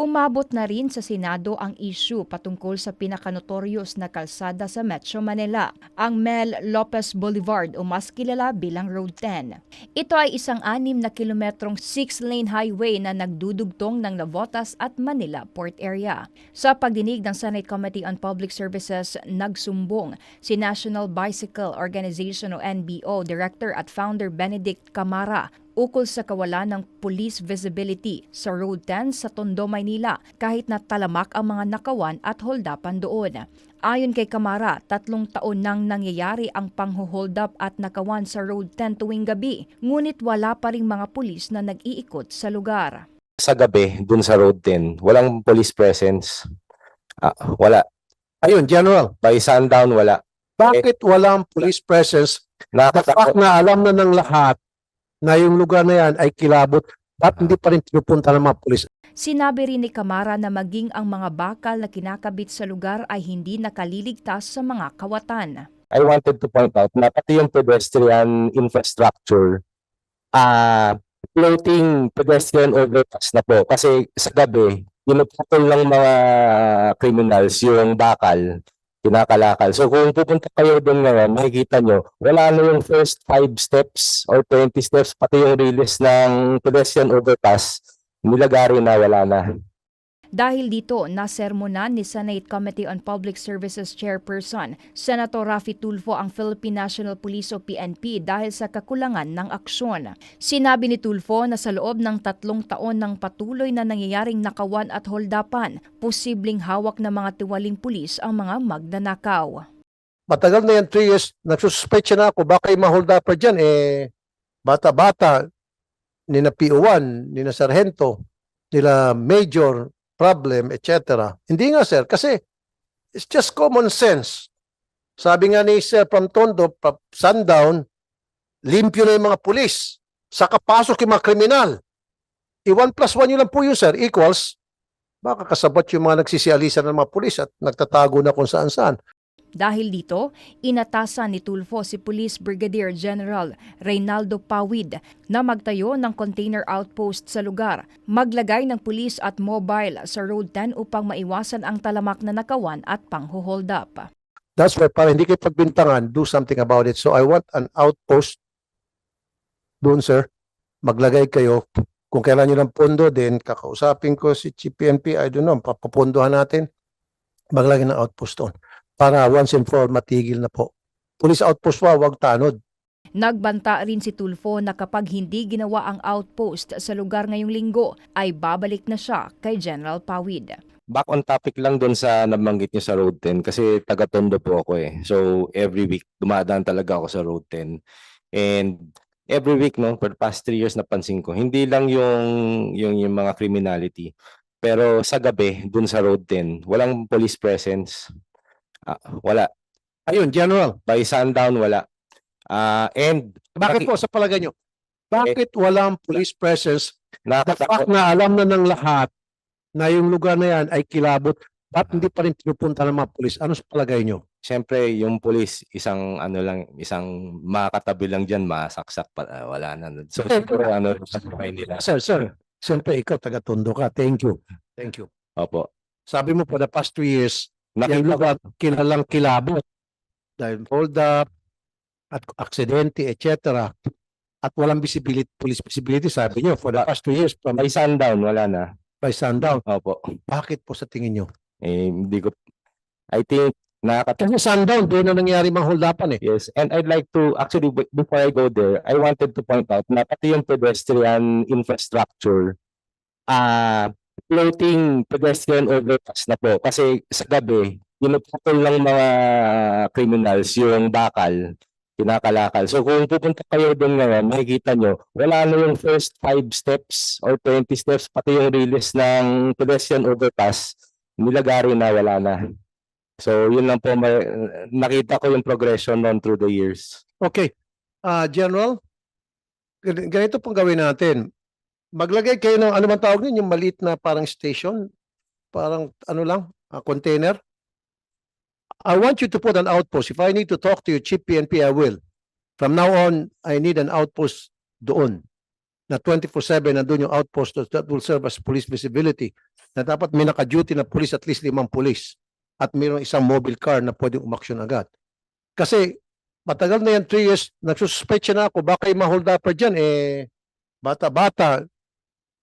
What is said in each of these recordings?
Umabot na rin sa Senado ang issue patungkol sa pinakanotorious na kalsada sa Metro Manila, ang Mel Lopez Boulevard o mas kilala bilang Road 10. Ito ay isang anim na kilometrong six-lane highway na nagdudugtong ng Navotas at Manila Port Area. Sa pagdinig ng Senate Committee on Public Services, nagsumbong si National Bicycle Organization o NBO Director at Founder Benedict Camara ukol sa kawalan ng police visibility sa Road 10 sa Tondo, Maynila kahit na talamak ang mga nakawan at holdapan doon. Ayon kay Kamara, tatlong taon nang nangyayari ang panghuhold up at nakawan sa Road 10 tuwing gabi, ngunit wala pa ring mga pulis na nag-iikot sa lugar. sa gabi dun sa road 10, walang police presence. Ah, wala. Ayun, General, By sundown, wala. bakit walang police presence? The fact na alam na ng lahat na yung lugar na yan ay kilabot, ba't hindi pa rin pinupunta ng mga pulis? Sinabi rin ni Kamara na maging ang mga bakal na kinakabit sa lugar ay hindi nakaliligtas sa mga kawatan. I wanted to point out na pati yung pedestrian infrastructure, ah, floating pedestrian overpass na po. Kasi sa gabi, pinuputol ng mga criminals yung bakal, kinakalakal. So kung pupunta kayo doon ngayon, makikita nyo, wala na yung first five steps or 20 steps, pati yung release ng pedestrian overpass, nilagari na, wala na. Dahil dito, nasermonan ni Senate Committee on Public Services Chairperson, Senator Rafi Tulfo ang Philippine National Police o PNP dahil sa kakulangan ng aksyon. Sinabi ni Tulfo na sa loob ng tatlong taon ng patuloy na nangyayaring nakawan at holdapan, posibleng hawak ng mga tiwaling pulis ang mga magnanakaw. Matagal na yan, 3 years, nagsususpecha na ako, baka yung mahold upper dyan, eh, bata-bata, ni na PO1, ni na Sargento, nila Major, problem, etc. Hindi nga, sir, kasi it's just common sense. Sabi nga ni Sir from Tondo, pa- sundown, limpyo na yung mga pulis. Saka pasok yung mga kriminal. I-1 plus 1 yun lang po yun, sir, equals, baka kasabot yung mga nagsisialisan ng mga pulis at nagtatago na kung saan-saan. Dahil dito, inatasan ni Tulfo si Police Brigadier General Reynaldo Pawid na magtayo ng container outpost sa lugar, maglagay ng pulis at mobile sa Road 10 upang maiwasan ang talamak na nakawan at panghuhold up. That's why para hindi kayo pagbintangan, do something about it. So I want an outpost doon, sir. Maglagay kayo. Kung kailan nyo ng pondo, then kakausapin ko si Chief PNP, I don't know, papapondohan natin. Maglagay ng outpost doon. Para once and for all, matigil na po. Police outpost wa, wag tanod. Nagbanta rin si Tulfo na kapag hindi ginawa ang outpost sa lugar ngayong linggo, ay babalik na siya kay General Pawid. Back on topic lang doon sa nabanggit niyo sa Road 10 kasi taga-Tondo po ako eh. So every week dumadaan talaga ako sa Road 10. And every week no, for the past three years napansin ko, hindi lang yung yung, yung mga criminality. Pero sa gabi doon sa Road 10, walang police presence. Ah, wala. Ayun, General. By sundown wala. Ah, and Bakit po sa palagay nyo? Bakit walang police presence The fact na alam na ng lahat na yung lugar na yan ay kilabot, ba't hindi pa rin pinupunta ng mga pulis? Ano sa palagay nyo? Siyempre, yung police, isang ano lang, isang makatabi lang diyan, masaksak pa, ah, wala na. So siguro ano sa buhay nila. Sir, sir, siyempre ikaw taga-tondo ka. Thank you. Thank you. Opo. Sabi mo for the past two years, Nakita ko, lugar kilalang kilabot. Dahil hold up, at aksidente, etc. At walang visibility, police visibility, sabi nyo, for the past two years from by sundown, wala na. by sundown. Opo. Bakit po sa tingin nyo? Eh, hindi ko, I think, nakakatakot. Kasi sundown, doon na nangyari mga hold upan eh. Yes, and I'd like to, actually, be- before I go there, I wanted to point out na pati yung pedestrian infrastructure, ah, floating pedestrian overpass na po. Kasi sa gabi, pinuputol ng mga criminals yung bakal, kinakalakal. So kung pupunta kayo doon ngayon, makikita nyo, wala na yung first five steps or 20 steps, pati yung release ng pedestrian overpass, nilagari na, wala na. So yun lang po, ma- nakita ko yung progression noon through the years. Okay. Ah, General, gan- ganito pong gawin natin. Maglagay kayo ng ano man tawag ninyo, yung maliit na parang station, parang ano lang, ah, container. I want you to put an outpost. If I need to talk to your chief PNP, I will. From now on, I need an outpost doon. Na 24-7, nandun yung outpost that will serve as police visibility. na dapat may naka-duty na police at least limang police at mayroong isang mobile car na pwedeng umaksyon agad. Kasi matagal na yan, three years, nagsususpecha na ako, baka yung ma-hold upper dyan, eh, bata-bata,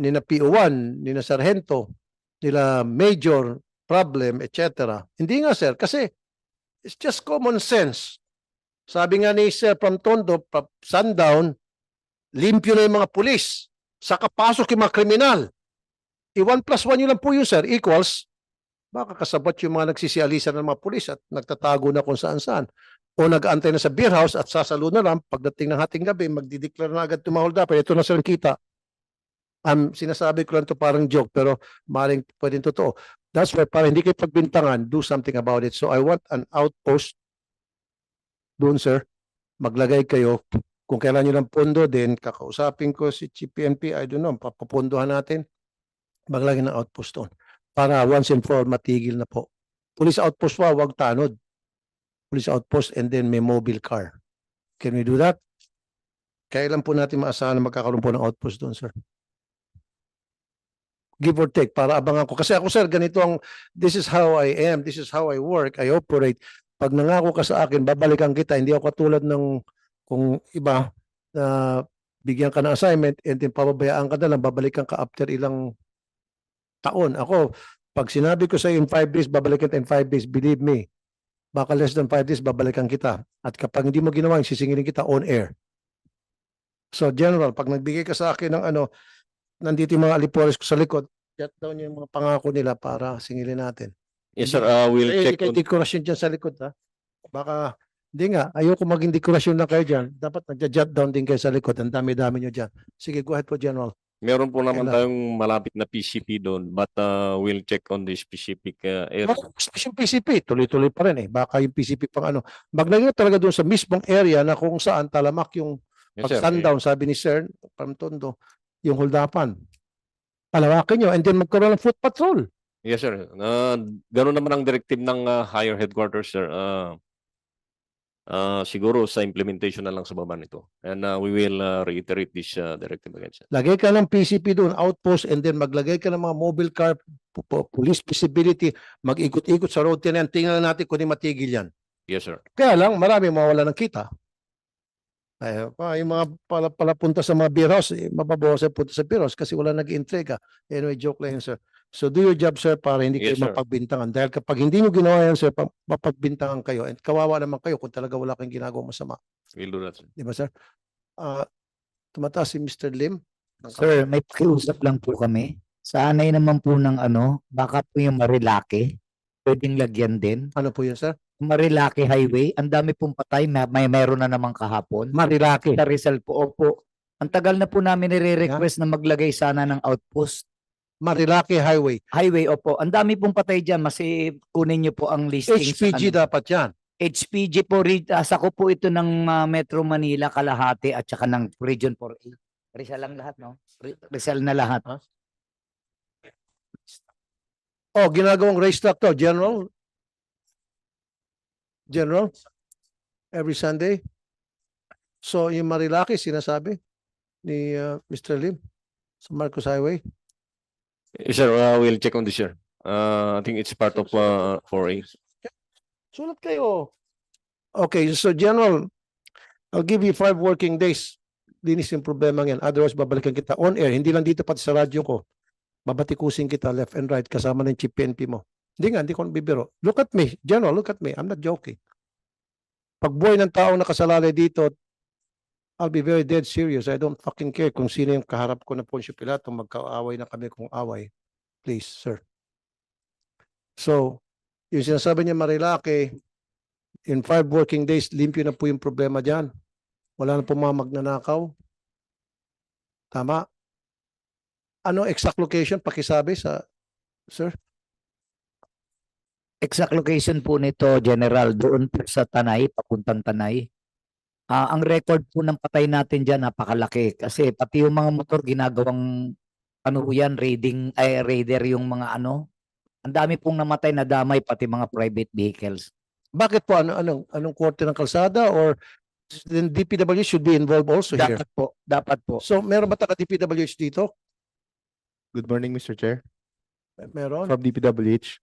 ni na PO1, ni na Sargento, nila major problem, etc. Hindi nga sir, kasi it's just common sense. Sabi nga ni Sir from Tondo, pa- sundown, limpyo na yung mga pulis. Saka pasok yung mga kriminal. I-1 plus 1 yun lang po yun, sir, equals, baka kasabot yung mga nagsisialisan ng mga pulis at nagtatago na kung saan-saan. O nag-aantay na sa beer house at sasalo na lang pagdating ng hating gabi, magdideklara na agad tumahold up. Ito na sir ang kita. Um, sinasabi ko lang to parang joke pero maling pwedeng totoo. That's why para hindi kayo pagbintangan, do something about it. So I want an outpost doon sir. Maglagay kayo kung kailan nyo ng pondo din, kakausapin ko si Chief PNP, I don't know, papapondohan natin. Maglagay ng outpost doon. Para once and for all, matigil na po. Police outpost pa, wag tanod. Police outpost and then may mobile car. Can we do that? Kailan po natin maasahan na magkakaroon po ng outpost doon, sir? Give or take, para abangan ko. Kasi ako, sir, ganito ang, this is how I am, this is how I work, I operate. Pag nangako ka sa akin, babalikan kita. Hindi ako katulad ng kung iba na bigyan ka ng assignment and then pababayaan ka na lang, babalikan ka after ilang taon. Ako, pag sinabi ko sa in five days, babalikan kita in five days, believe me, baka less than five days, babalikan kita. At kapag hindi mo ginawa, sisingilin kita on air. So, General, pag nagbigay ka sa akin ng ano, nandito yung mga alipores ko sa likod, jot down yung mga pangako nila para singilin natin. Yes, sir. Uh, we'll Eh, check on, dekorasyon dyan sa likod, ha? Baka, hindi nga, ayoko maging dekorasyon na kayo dyan. Dapat nagja-jot down din kayo sa likod. Ang dami-dami nyo dyan. Sige, go ahead po, General. meron po naman Kailan? tayong malapit na PCP doon, but uh, we'll check on the specific uh, area. Gusto yung PCP, tuloy-tuloy pa rin eh. Baka yung PCP pang ano. Maglagay talaga doon sa mismong area na kung saan talamak yung Yes, pag sundown, sabi ni Sir, from Tondo, yung holdapan. Palawakin nyo and then magkaroon ng foot patrol. Yes, sir. Uh, ganun naman ang directive ng uh, higher headquarters, sir. Uh, uh, siguro sa implementation na lang sa baba nito. And uh, we will uh, reiterate this uh, directive again, sir. Lagay ka ng PCP doon, outpost, and then maglagay ka ng mga mobile car, police visibility, mag-ikot-ikot sa road yan. Tingnan natin kung di matigil yan. Yes, sir. Kaya lang, marami mawala ng kita. Ay, pa, yung mga pala, pala punta sa mga beer house, eh, mababawasan punta sa beer house kasi wala nag-intriga. Anyway, joke lang yun, sir. So do your job, sir, para hindi kayo Yes, sir. mapagbintangan. Dahil kapag hindi nyo ginawa yan, sir, pa- mapagbintangan kayo. And kawawa naman kayo kung talaga wala kayong ginagawa masama. We'll do that, sir. Di ba, sir? Ah, tumataas si Mr. Lim. Sir, may pakiusap lang po kami. Sanay naman po ng ano, baka po yung Marilaki. Pwedeng lagyan din. Ano po yun, sir? Marilaki Highway, ang dami pong patay, may, may meron na naman kahapon. Marilaki. Sa Rizal po, opo. Ang tagal na po namin nire-request na maglagay sana ng outpost. Marilaki Highway. Highway, opo. Ang dami pong patay dyan. Mas eh, kunin niyo po ang listing. HPG ano. dapat yan. HPG po, ri- ah, sako po ito ng ah, Metro Manila, Kalahati at saka ng Region 4A. Rizal lang lahat, no? Ri- Rizal na lahat. Oh, ginagawang racetrack to, General. General. Every Sunday. So, yung Marilaki, sinasabi ni uh, Mr. Lim sa Marcos Highway. Yes, sir. Uh, we'll check on this, sir. Uh, I think it's part of uh, 4A. Sulat kayo. Okay, so General, I'll give you five working days. Linis yung problema yan. Otherwise, babalikan kita on air. Hindi lang dito pati sa radyo ko. Babatikusin kita left and right kasama ng chief PNP mo. Hindi nga, hindi ko bibiro. Look at me. General, look at me. I'm not joking. Pag buhay ng taong nakasalalay dito, I'll be very dead serious. I don't fucking care kung sino yung kaharap ko na Poncio Pilato. Magkaaway na kami kung away. Please, sir. So, yung sinasabi niya Marilake, in five working days, limpyo na po yung problema dyan. Wala na po mga magnanakaw. Tama? Ano exact location? Pakisabi sa, sir? Exact location po nito, General, doon po sa Tanay, papuntang Tanay. Ah, ang record po ng patay natin diyan napakalaki kasi pati yung mga motor ginagawang ano po yan, raiding ay raider yung mga ano. Ang dami pong namatay na damay pati mga private vehicles. Bakit po? Ano, anong, anong korte ng kalsada or then DPW should be involved also here? Dapat po, dapat po. So, meron ba taga DPWH dito? Good morning, Mr. Chair. Meron? from DPWH.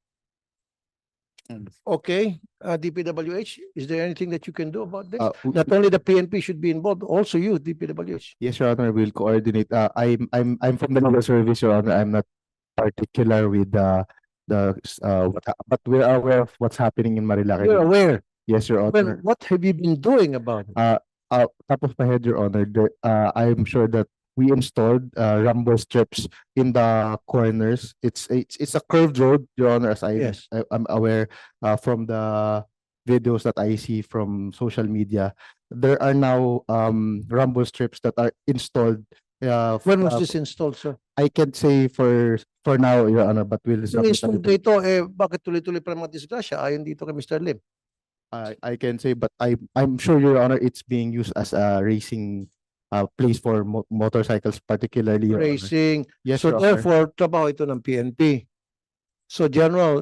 Okay, uh, DPWH, is there anything that you can do about this? Uh, w- Not only the PNP should be involved, also you, DPWH. Yes, Your Honor, we'll coordinate. Uh, I'm, I'm, I'm from the legal service, Your Honor. I'm not particular with the, the, uh, what, hap- but we're aware of what's happening in Marilaki. You're aware. Yes, Your Well, Honor. what have you been doing about it? Uh, top of my head, Your Honor, the, uh, I'm sure that we installed, uh, rumble strips in the corners. It's, it's, it's a curved road, Your Honor, as I, Yes. I- I'm aware, uh, from the videos that I see from social media. There are now, um, rumble strips that are installed, uh. When was uh, this installed, sir? I can say for for now, Your Honor, but we'll Yung submit installed dito, eh, bakit tuloy-tuloy pa mga disgrasya? Ayon dito kay Mr. Lim. I I can say, but I I'm sure, Your Honor, it's being used as a racing uh place for mo- motorcycles, particularly. Your Honor. Racing. Yes, So Your Honor. therefore, trabaho ito ng PNP. So General,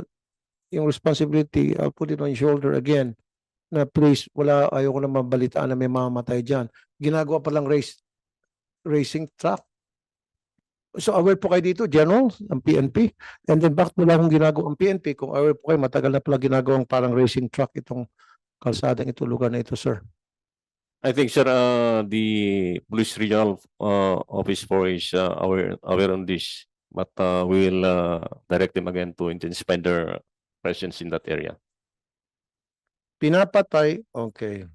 yung responsibility, I'll put it on your shoulder again, na please, wala, ayoko na mabalitaan na may mamamatay dyan. Ginagawa pa lang race, racing track. So aware po kayo dito, General, ng PNP. And then bakit wala akong ginagawa ang PNP? Kung aware po kayo, matagal na pala ginagawang parang racing track itong kalsadang ito, lugar na ito, sir. I think, sir, uh, the police regional uh, office four is uh, aware aware on this, but uh, we will uh, direct them again to intensify their presence in that area. Pinapatay, okay.